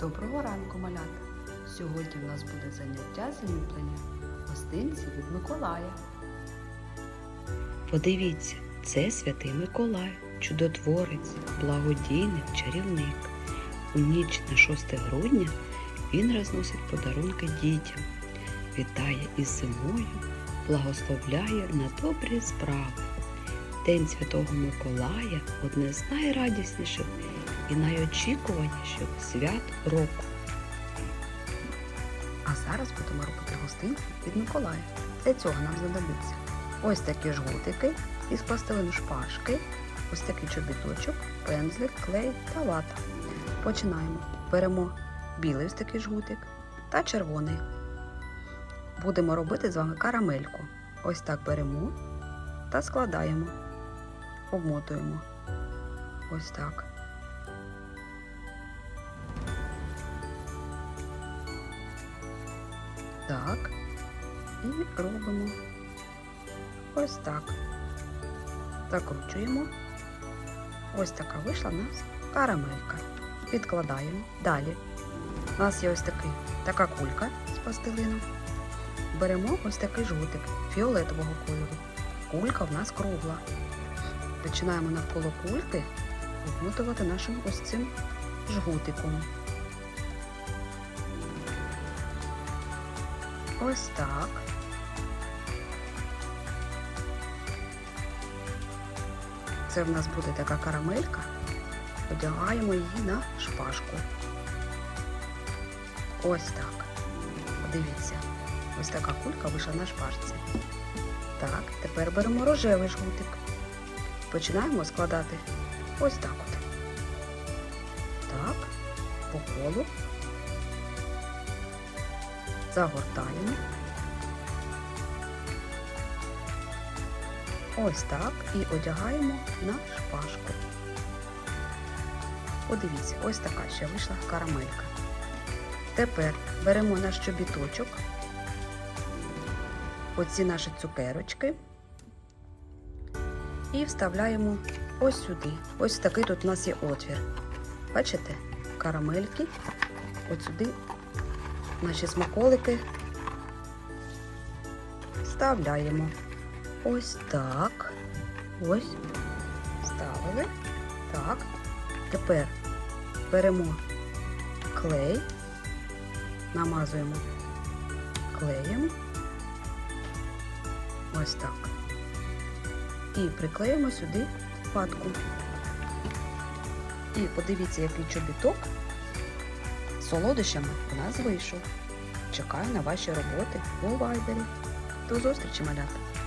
Доброго ранку, малята! Сьогодні в нас буде заняття зліплення гостинці від Миколая. Подивіться, це святий Миколай, чудотворець, благодійник, чарівник. У ніч на 6 грудня він розносить подарунки дітям, вітає із зимою, благословляє на добрі справи. День Святого Миколая одне з найрадісніших і найочікуваніших свят року. А зараз будемо робити гостинці від Миколая. Для цього нам знадобиться ось такі жгутики із пластилину шпажки, ось такий чобіточок, пензлик, клей та вата. Починаємо. Беремо білий ось такий жгутик та червоний. Будемо робити з вами карамельку. Ось так беремо та складаємо, обмотуємо. Ось так. Так. І робимо ось так. Закручуємо. Ось така вийшла в нас карамелька. Відкладаємо. Далі. У нас є ось такий, така кулька з пластилину. Беремо ось такий жгутик фіолетового кольору. Кулька в нас кругла. Починаємо навколо кульки обмотувати нашим ось цим жгутиком. Ось так. Це в нас буде така карамелька. Одягаємо її на шпажку. Ось так. Подивіться. Ось така кулька вийшла на шпажці. Так, тепер беремо рожевий жгутик. Починаємо складати ось так от. Так, по колу. Загортаємо. Ось так і одягаємо на шпажку. Подивіться, ось така ще вийшла карамелька. Тепер беремо наш чобіточок, оці наші цукерочки і вставляємо ось сюди. Ось такий тут у нас є отвір. Бачите? Карамельки. От сюди наші смаколики вставляємо. Ось так. Ось. Вставили. Так. Тепер беремо клей, намазуємо клеєм. Ось так. І приклеїмо сюди патку. І подивіться, який чобіток солодощами у нас вийшов. Чекаю на ваші роботи у вайбері. До зустрічі, малята!